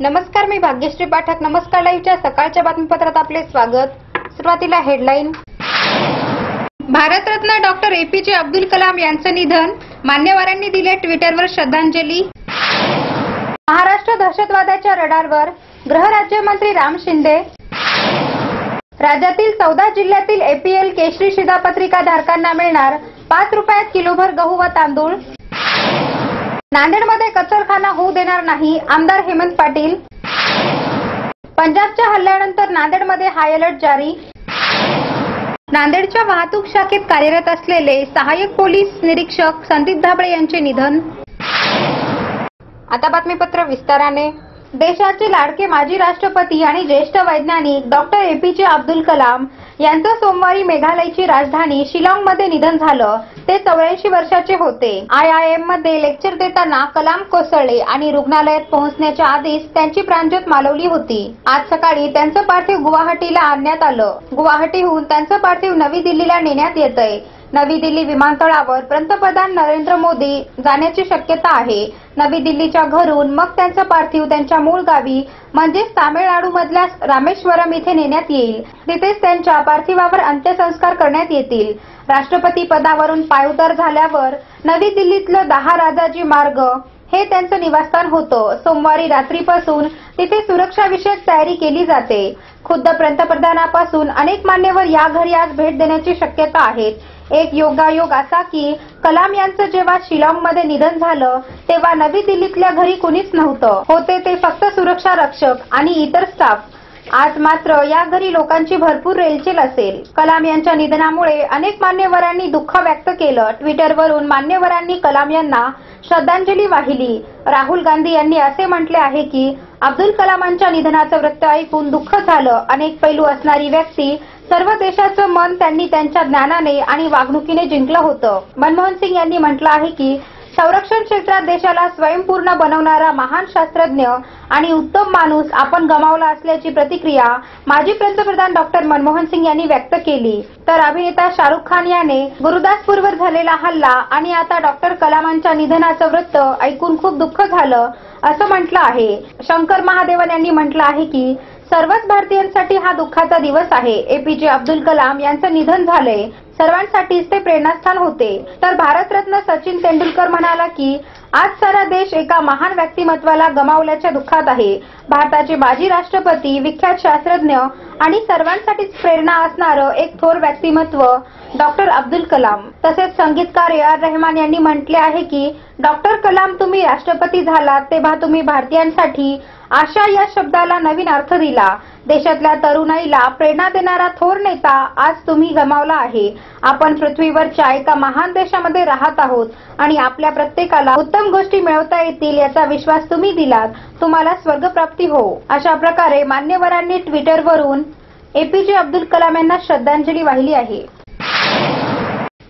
नमस्कार मी भाग्यश्री पाठक. नमस्कार लाईव्हच्या सकाळच्या बातमीपत्रात आपले स्वागत. सुरुवातीला headline. Bharat Ratna doctor APJ Abdul Kalam यांचं निधन. मान्यवरांनी दिले ट्विटरवर श्रद्धांजली. महाराष्ट्र दहशतवादाच्या रडारवर गृहराज्यमंत्री राम शिंदे. राज्यातील चौदा जिल्ह्यातील एपीएल केशरी शिधापत्रिका धारकांना मिळणार पाच रुपयात किलोभर गहू व तांदूळ. नांदेडमध्ये कचरखाना होऊ देणार नाही. आमदार हेमंत पाटील. पंजाबच्या हल्ल्यानंतर नांदेडमध्ये हाय अलर्ट जारी. नांदेडच्या वाहतूक शाखेत कार्यरत असलेले सहाय्यक पोलीस निरीक्षक संदीप धाबळे यांचे निधन. आता बातमीपत्र विस्ताराने. देशाचे लाडके माजी राष्ट्रपती आणि ज्येष्ठ वैज्ञानिक doctor A P J Abdul Kalam यांचं सोमवारी मेघालयची राजधानी शिलाँगमध्ये निधन झालं. ते चौऱ्याऐंशी वर्षाचे होते. आय आय एममध्ये लेक्चर देताना कलाम कोसळले आणि रुग्णालयात पोहोचण्याच्या आधीच त्यांची प्राणज्योत मालवली होती. आज सकाळी त्यांचं पार्थिव गुवाहाटीला आणण्यात आलं. गुवाहाटीहून त्यांचं पार्थिव नवी दिल्लीला नेण्यात येतंय. नवी दिल्ली विमानतळावर पंतप्रधान नरेंद्र मोदी जाण्याची शक्यता आहे. नवी दिल्लीच्या घरून मग त्यांचं पार्थिव त्यांच्या मूळ गावी म्हणजेच तामिळनाडू मधल्या रामेश्वरम इथे नेण्यात येईल. तिथेच त्यांच्या पार्थिवावर अंत्यसंस्कार करण्यात येतील. राष्ट्रपती पदावरून पायउतार झाल्यावर नवी दिल्लीतलं दहा राजाजी मार्ग हे त्यांचं निवासस्थान होतं. सोमवारी रात्रीपासून तिथे सुरक्षाविषयक तयारी केली जाते. खुद्द पंतप्रधानापासून अनेक मान्यवर या घरी आज भेट देण्याची शक्यता आहे. एक योगायोग असा की कलाम यांचं जेव्हा शिलाँगमध्ये निधन झालं तेव्हा नवी दिल्लीतल्या घरी कुणीच नव्हतं. होते ते फक्त सुरक्षा रक्षक आणि इतर स्टाफ. आज मात्र या घरी लोकांची भरपूर रेलचेल असेल. कलाम यांच्या निधनामुळे अनेक मान्यवरांनी दुःख व्यक्त केलं. ट्विटरवरून मान्यवरांनी कलाम यांना श्रद्धांजली वाहिली. राहुल गांधी यांनी असे म्हटले आहे की अब्दुल कलामांच्या निधनाचं वृत्त ऐकून दुःख झालं. अनेक पैलू असणारी व्यक्ती सर्व देशाचं मन त्यांनी त्यांच्या ज्ञानाने आणि वागणुकीने जिंकलं होतं. मनमोहन सिंग यांनी म्हटलं आहे की संरक्षण क्षेत्रात देशाला स्वयंपूर्ण बनवणारा महान शास्त्रज्ञ आणि उत्तम माणूस आपण गमावला असल्याची प्रतिक्रिया माजी पंतप्रधान डॉक्टर मनमोहन सिंग यांनी व्यक्त केली. तर अभिनेता शाहरुख खान याने गुरुदासपूरवर झालेला हल्ला आणि आता डॉक्टर कलामांच्या निधनाचं वृत्त ऐकून खूप दुःख झालं असं म्हटलं आहे. शंकर महादेवन यांनी म्हटलं आहे की सर्वच भारतीयांसाठी हा दुःखाचा दिवस आहे. एपीजे अब्दुल कलाम यांचं निधन झालंय. सर्वांसाठीच ते प्रेरणास्थान होते. तर भारतरत्न सचिन तेंडुलकर म्हणाला की आज सारा देश एका महान व्यक्तिमत्वाला गमावल्याच्या दुःखात आहे. भारताचे माजी राष्ट्रपती विख्यात शास्त्रज्ञ आणि सर्वांसाठीच प्रेरणा असणारं एक थोर व्यक्तिमत्व डॉक्टर अब्दुल कलाम. तसेच संगीतकार ए आर रहमान यांनी म्हटले आहे की डॉक्टर कलाम तुम्ही राष्ट्रपती झालात तेव्हा तुम्ही भारतीयांसाठी आशा या शब्दाला नवीन अर्थ दिला. देशातल्या तरुणाईला प्रेरणा देणारा थोर नेता आज तुम्ही गमावला आहे. आपण पृथ्वीवरच्या एका महान देशामध्ये राहत आहोत आणि आपल्या प्रत्येकाला उत्तम गोष्टी मिळवता येतील याचा विश्वास तुम्ही दिलात. तुम्हाला स्वर्गप्राप्ती हो. अशा प्रकारे मान्यवरांनी ट्विटरवरून एपीजे अब्दुल कलाम यांना श्रद्धांजली वाहिली आहे.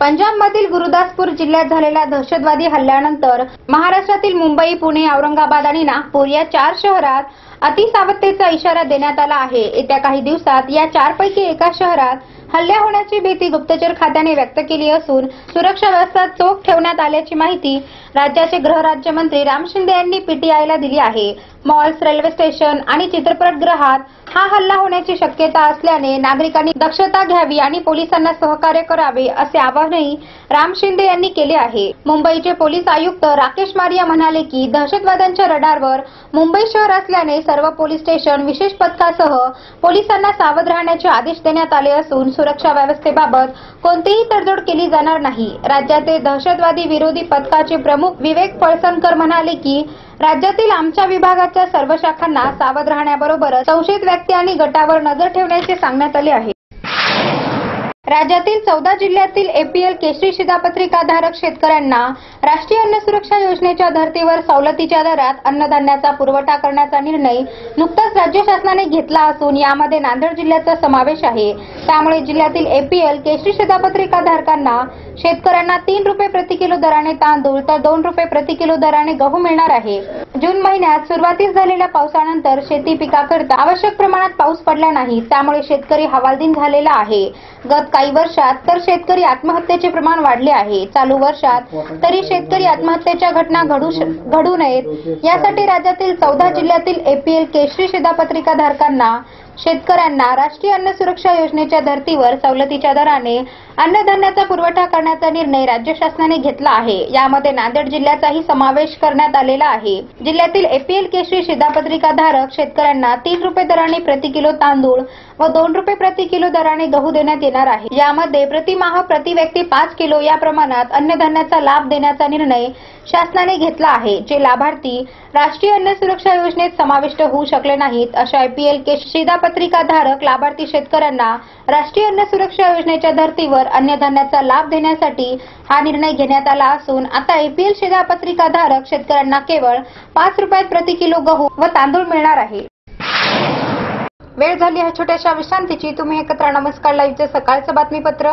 पंजाबमधील गुरुदासपूर जिल्ह्यात झालेल्या दहशतवादी हल्ल्यानंतर महाराष्ट्रातील मुंबई पुणे औरंगाबाद आणि नागपूर या चार शहरात अतिसावधतेचा इशारा देण्यात आला आहे. येत्या काही दिवसात या चारपैकी एका शहरात हल्ल्या होण्याची भीती गुप्तचर खात्याने व्यक्त केली असून सुरक्षा व्यवस्था चोख ठेवण्यात आल्याची माहिती राज्याचे गृहराज्यमंत्री राम शिंदे यांनी पीटीआयला दिली आहे. मॉल्स रेल्वे स्टेशन आणि चित्रपटगृहात हा हल्ला होण्याची शक्यता असल्याने नागरिकांनी दक्षता घ्यावी आणि पोलिसांना सहकार्य करावे असे आवाहनही राम शिंदे यांनी केले आहे. मुंबईचे पोलीस आयुक्त राकेश मारिया म्हणाले की दहशतवाद्यांच्या रडारवर मुंबई शहर असल्याने सर्व पोलीस स्टेशन विशेष पथकासह पोलिसांना सावध राहण्याचे आदेश देण्यात आले असून सुरक्षा व्यवस्थेबाबत कोणतीही तडजोड केली जाणार नाही. राज्याचे दहशतवादी विरोधी पथकाचे प्रमुख विवेक फळसणकर म्हणाले की राज्यातील आमच्या विभागाच्या सर्व शाखांना सावध राहण्याबरोबरच संशयित व्यक्ती आणि गटावर नजर ठेवण्याचे सांगण्यात आले आहे. राज्यातील चौदा जिल्ह्यातील एपीएल केशरी शिधापत्रिकाधारक शेतकऱ्यांना राष्ट्रीय अन्न सुरक्षा योजनेच्या धर्तीवर सवलतीच्या दरात अन्नधान्याचा पुरवठा करण्याचा निर्णय नुकताच राज्य शासनाने घेतला असून यामध्ये नांदेड जिल्ह्याचा समावेश आहे. त्यामुळे जिल्ह्यातील एपीएल केशरी शिधापत्रिकाधारकांना शेतकऱ्यांना तीन रुपये प्रति किलो दराने तांदूळ तर दोन रुपये प्रति किलो दराने गहू मिळणार आहे. जून महिन्यात सुरुवातीस झालेल्या पावसानंतर शेती पिकाकरता आवश्यक प्रमाणात पाऊस पडला नाही त्यामुळे शेतकरी हवालदिन झालेला आहे. गत काही वर्षात तर शेतकरी आत्महत्येचे प्रमाण वाढले आहे. चालू वर्षात तरी शेतकरी आत्महत्येच्या घटना घडू घडू नयेत. यासाठी राज्यातील चौदा जिल्ह्यातील एपीएल केशरी शिधापत्रिका धारकांना शेतकऱ्यांना राष्ट्रीय अन्न सुरक्षा योजनेच्या धर्तीवर सवलतीच्या दराने अन्नधान्याचा पुरवठा करण्याचा निर्णय राज्य शासनाने घेतला आहे. यामध्ये नांदेड जिल्ह्याचाही समावेश करण्यात आलेला आहे. जिल्ह्यातील एपीएल केशरी शिधापत्रिका धारक शेतकऱ्यांना तीन रुपये दराने प्रति किलो तांदूळ व दोन रुपये प्रति किलो दराने गहू देण्यात येणार आहे. यामध्ये प्रतिमाह प्रति व्यक्ती पाच किलो या प्रमाणात अन्नधान्याचा लाभ देण्याचा निर्णय शासनाने घेतला आहे जे लाभार्थी राष्ट्रीय अन्न सुरक्षा योजनेत समाविष्ट होऊ शकले नाहीत अशा आयपीएल के शिधापत्रिका धारक लाभार्थी शेतकऱ्यांना राष्ट्रीय अन्न सुरक्षा योजनेच्या धर्तीवर अन्नधान्याचा लाभ देण्यासाठी हा निर्णय घेण्यात आला असून आता आयपीएल शिधापत्रिका धारक शेतकऱ्यांना केवळ पाच रुपयात प्रति किलो गहू व तांदूळ मिळणार आहे. वेळ झाली ह्या छोट्याशा विश्रांतीची. तुम्ही एकत्र नमस्कार. लाईव्हचं सकाळचं बातमीपत्र.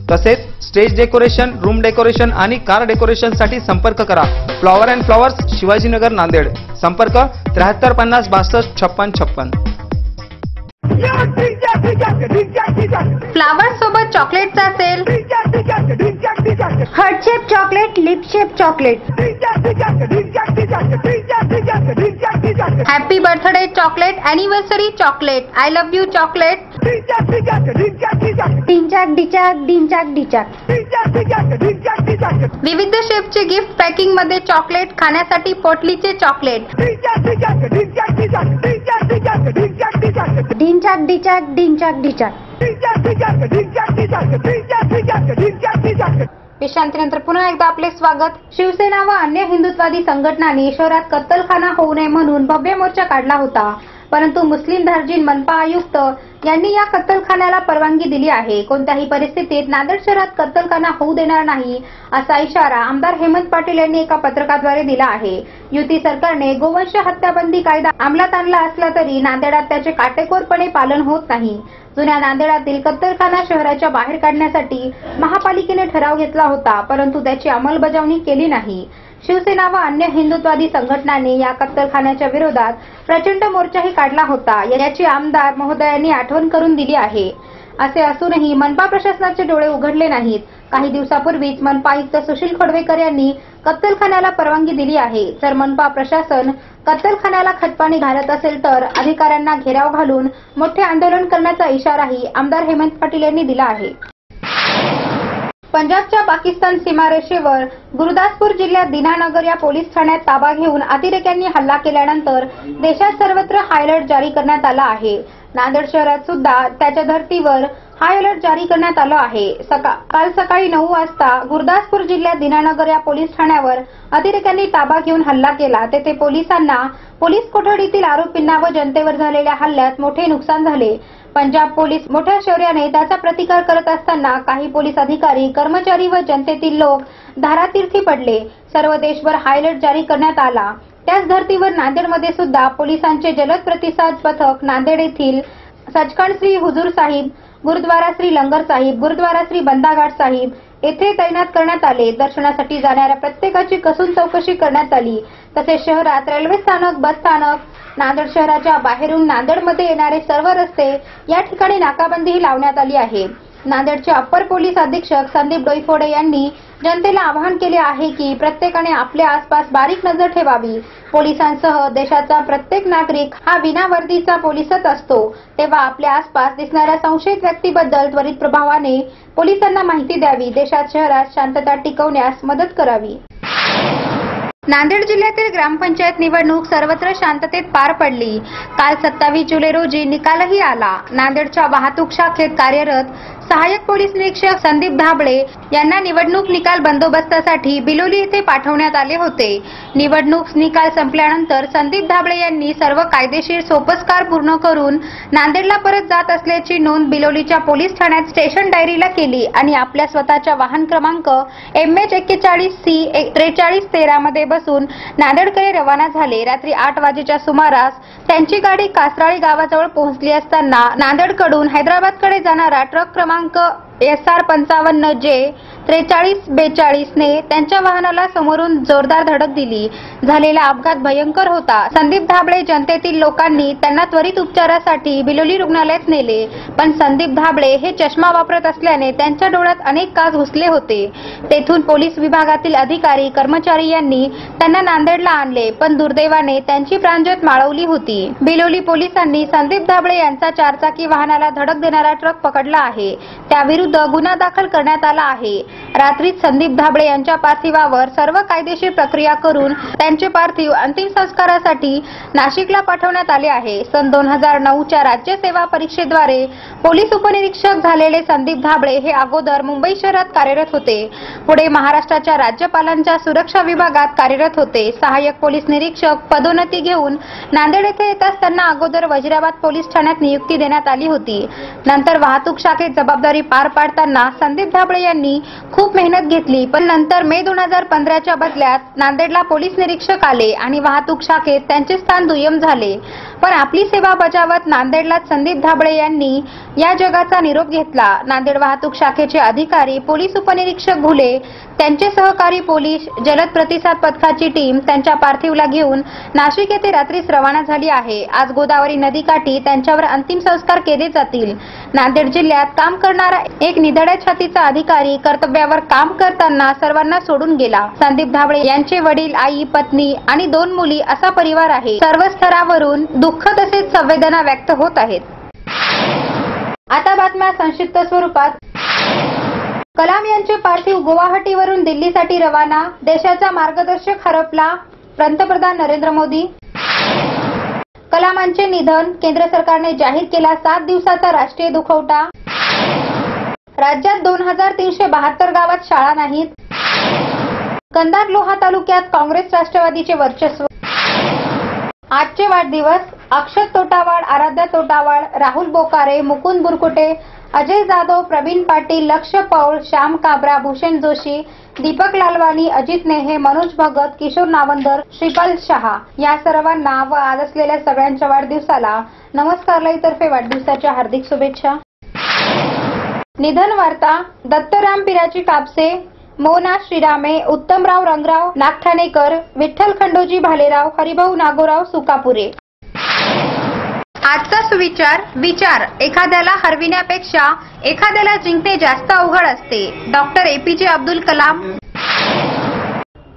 तसेच स्टेज डेकोरेशन रूम डेकोरेशन आणि कार डेकोरेशनसाठी संपर्क करा. Flower and flowers Shivajinagar Nanded. संपर्क त्र्याहत्तर पन्नास बासष्ट छप्पन छप्पन. फ्लावर सोबत चॉकलेटचा sale heart shape chocolate lip shape chocolate happy birthday chocolate anniversary chocolate I love you chocolate डिंचाक डिचाक डिंचाक डिचाक विविध शेपचे गिफ्ट पॅकिंगमध्ये चॉकलेट खाण्यासाठी पोटलीचे चॉकलेट डिंचाक डिचाक डिंचाक डिचाक विश्रांतीनंतर पुन्हा एकदा आपले स्वागत. शिवसेना व अन्य हिंदुत्वादी संघटनांनी शहरात कत्तलखाना होऊ नये म्हणून भव्य मोर्चा काढला होता. परंतु मुस्लिम धार्जिन मनपा आयुक्त यांनी या कत्तलखान्याला परवानगी दिली आहे. कोणत्याही परिस्थितीत नांदेड शहरात कत्तलखाना होऊ देणार नाही असा इशारा आमदार हेमंत पाटील यांनी एका पत्रकाद्वारे दिला आहे. युती सरकारने गोवंश हत्याबंदी कायदा अंमलात आणला असला तरी नांदेडात त्याचे काटेकोरपणे पालन होत नाही. जुन्या नांदेडातील कत्तलखाना शहराच्या बाहेर काढण्यासाठी महापालिकेने ठराव घेतला होता परंतु त्याची अंमलबजावणी केली नाही. शिवसेना व अन्य हिंदुत्वादी संघटनांनी या कत्तलखान्याच्या विरोधात प्रचंड मोर्चाही काढला होता. याची आमदार महोदयांनी आठवण करून दिली आहे. असे असूनही मनपा प्रशासनाचे डोळे उघडले नाहीत. काही दिवसापूर्वीच मनपा आयुक्त सुशील खोडवेकर यांनी कत्तलखान्याला परवानगी दिली आहे. जर मनपा प्रशासन कत्तलखान्याला खतपाणी घालत असेल तर अधिकाऱ्यांना घेराव घालून मोठे आंदोलन करण्याचा इशाराही आमदार हेमंत पाटील यांनी दिला आहे. पंजाबच्या पाकिस्तान सीमारेषेवर गुरुदासपूर जिल्ह्यात दिनानगर या पोलीस ठाण्यात ताबा घेऊन अतिरेक्यांनी हल्ला केल्यानंतर देशात सर्वत्र हायलर्ट जारी करण्यात आला आहे. नांदेड शहरात सुद्धा त्याच्या धर्तीवर हाय अलर्ट जारी करण्यात आलं आहे. सका- काल सकाळी नऊ वाजता गुरदासपूर जिल्ह्यात दिनानगर या पोलीस ठाण्यावर अतिरेक्यांनी ताबा घेऊन हल्ला केला. तेथे पोलिसांना पोलीस कोठडीतील आरोपींना व जनतेवर झालेल्या हल्ल्यात मोठे नुकसान झाले. पंजाब पोलीस मोठ्या शौर्याने त्याचा प्रतिकार करत असताना काही पोलीस अधिकारी कर्मचारी व जनतेतील लोक धारातीर्थी पडले. सर्व देशभर हायलट जारी करण्यात आला. त्याच धर्तीवर नांदेडमध्ये सुद्धा पोलिसांचे जलद प्रतिसाद पथक नांदेड येथील सचखंड श्री हुजूर साहिब गुरुद्वारा श्री लंगर साहिब गुरुद्वारा श्री बंदाघाट साहिब येथे तैनात करण्यात आले. दर्शनासाठी जाणाऱ्या प्रत्येकाची कसून चौकशी करण्यात आली. तसेच शहरात रेल्वे स्थानक बस स्थानक नांदेड शहराच्या बाहेरून नांदेडमध्ये येणारे सर्व रस्ते या ठिकाणी नाकाबंदीही लावण्यात आली आहे. नांदेडचे अप्पर पोलीस अधीक्षक संदीप डोईफोडे यांनी जनतेला आवाहन केले आहे की प्रत्येकाने आपल्या आसपास बारीक नजर ठेवावी. पोलिसांसह देशाचा प्रत्येक नागरिक हा विनावर्दीचा पोलिसच असतो. तेव्हा आपल्या आसपास दिसणाऱ्या संशयित व्यक्तीबद्दल त्वरित प्रभावाने पोलिसांना माहिती द्यावी. देशात शहरात शांतता टिकवण्यास मदत करावी. नांदेड जिल्ह्यातील ग्रामपंचायत निवडणूक सर्वत्र शांततेत पार पडली. काल सत्तावीस जुलै रोजी निकालही आला. नांदेडच्या वाहतूक शाखेत कार्यरत सहाय्यक पोलीस निरीक्षक संदीप धाबळे यांना निवडणूक निकाल बंदोबस्तासाठी बिलोली येथे पाठवण्यात आले होते. निवडणूक निकाल संपल्यानंतर संदीप धाबळे यांनी सर्व कायदेशीर सोपस्कार पूर्ण करून नांदेडला परत जात असल्याची नोंद बिलोलीच्या पोलीस ठाण्यात स्टेशन डायरीला केली आणि आपल्या स्वतःच्या वाहन क्रमांक एम एच एक्केचाळीस सी त्रेचाळीस तेरामध्ये बस पासून नांदेडकडे रवाना झाले. रात्री आठ वाजेच्या सुमारास त्यांची गाडी कासराळी गावाजवळ पोहोचली असताना नांदेडकडून हैदराबादकडे जाणारा ट्रक क्रमांक एस आर पंचावन्न जे त्रेचाळीस बेचाळीसने त्यांच्या वाहनाला समोरून जोरदार धडक दिली. झालेला अपघात भयंकर होता. संदीप धाबळे जनतेतील लोकांनी त्यांना त्वरित उपचारासाठी बिलोली रुग्णालयात नेले. पण संदीप धाबळे हे चष्मा वापरत असल्याने त्यांच्या डोळ्यात अनेक काच घुसले होते. तेथून पोलीस विभागातील अधिकारी कर्मचारी यांनी त्यांना नांदेडला आणले पण दुर्दैवाने त्यांची प्राणज्योत माळवली होती. बिलोली पोलिसांनी संदीप धाबळे यांचा चारचाकी वाहनाला धडक देणारा ट्रक पकडला आहे. त्याविरुद्ध गुन्हा दाखल करण्यात आला आहे. रात्रीच संदीप धाबळे यांच्या पार्थिवावर सर्व कायदेशीर प्रक्रिया करून त्यांचे पार्थिव अंतिम संस्कारासाठी नाशिकला पाठवण्यात आले आहे. सन दोन हजार नऊच्या राज्य सेवा परीक्षेद्वारे पोलीस उपनिरीक्षक झालेले संदीप धाबळे हे अगोदर मुंबई शहरात कार्यरत होते. पुढे महाराष्ट्राच्या राज्यपालांच्या सुरक्षा विभागात कार्यरत होते. सहाय्यक पोलीस निरीक्षक पदोन्नती घेऊन नांदेड येथे येताच त्यांना अगोदर वजिराबाद पोलीस ठाण्यात नियुक्ती देण्यात आली होती. नंतर वाहतूक शाखेत जबाबदारी पार पाडताना संदीप ढाबळे यांनी खूप मेहनत घेतली. पण नंतर मे दोन हजार पंधराच्या बदल्यात नांदेडला पोलीस निरीक्षक आले आणि वाहतूक शाखेत त्यांचे स्थान दुय्यम झाले. पण आपली सेवा बजावत नांदेडलाच संदीप ढाबळे यांनी या जगाचा निरोप घेतला. नांदेड वाहतूक शाखेचे अधिकारी पोलीस उपनिरीक्षक घुले त्यांचे सहकारी पोलीस जलद प्रतिसाद पथकाची टीम त्यांच्या पार्थिवला घेऊन नाशिक येथे रात्रीच रवाना झाली आहे. आज गोदावरी नदीकाठी त्यांच्यावर अंतिम संस्कार केले जातील. नांदेड जिल्ह्यात काम करणारा एक निधड्या छातीचा अधिकारी कर्तव्यावर काम करताना सर्वांना सोडून गेला. संदीप धाबळे यांचे वडील आई पत्नी आणि दोन मुली असा परिवार आहे. सर्व स्तरावरून दुःख तसेच संवेदना व्यक्त होत आहेत. आता बातम्या संक्षिप्त स्वरूपात. कलाम यांचे पार्थिव गुवाहाटीवरून दिल्लीसाठी रवाना देशाचा मार्गदर्शक हरपला पंतप्रधान नरेंद्र मोदी. कलामांचे निधन केंद्र सरकारने जाहीर केला सात दिवसाचा राष्ट्रीय दुखवटा. राज्यात दोन हजार तीनशे बहात्तर गावात शाळा नाहीत. कंदार लोहा तालुक्यात काँग्रेस राष्ट्रवादीचे वर्चस्व. आजचे वाढदिवस अक्षत तोटावाड आराध्या तोटावाड राहुल बोकारे मुकुंद बुरकुटे अजय जाधव प्रवीण पाटील लक्ष पौळ श्याम काबरा भूषण जोशी दीपक लालवानी अजित नेहे मनोज भगत किशोर नावंदर श्रीपाल शहा या सर्वांना व आज असलेल्या सगळ्यांच्या वाढदिवसाला नमस्कार तर्फे वाढदिवसाच्या हार्दिक शुभेच्छा. निधन वार्ता दत्तराम पिराची कापसे मोना श्रीरामे उत्तमराव रंगराव नागठाणेकर विठ्ठल खंडोजी भालेराव हरिभाऊ नागोराव सुकापुरे. आजचा सुविचार विचार एखाद्याला हरविण्यापेक्षा एखाद्याला जिंकणे जास्त अवघड असते. Doctor APJ Abdul Kalam.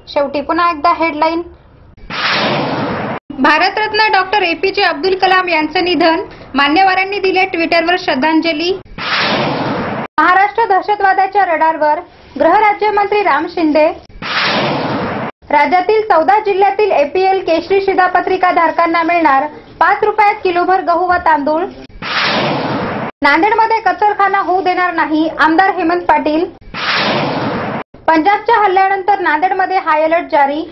शेवटी पुन्हा एकदा headline. Bharat Ratna doctor APJ Abdul Kalam यांचं निधन मान्यवरांनी दिले ट्विटरवर श्रद्धांजली. महाराष्ट्र दहशतवादाच्या रडारवर गृहराज्यमंत्री राम शिंदे. राज्यातील चौदा जिल्ह्यातील एपीएल केशरी शिधापत्रिका धारकांना मिळणार पाच रुपयात किलोभर गहू व तांदूळ. नांदेडमध्ये कचरखाना होऊ देणार नाही आमदार हेमंत पाटील. पंजाबच्या हल्ल्यानंतर नांदेडमध्ये हाय अलर्ट जारी.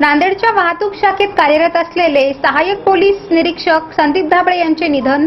नांदेडच्या वाहतूक शाखेत कार्यरत असलेले सहाय्यक पोलीस निरीक्षक संदीप धाबळे यांचे निधन.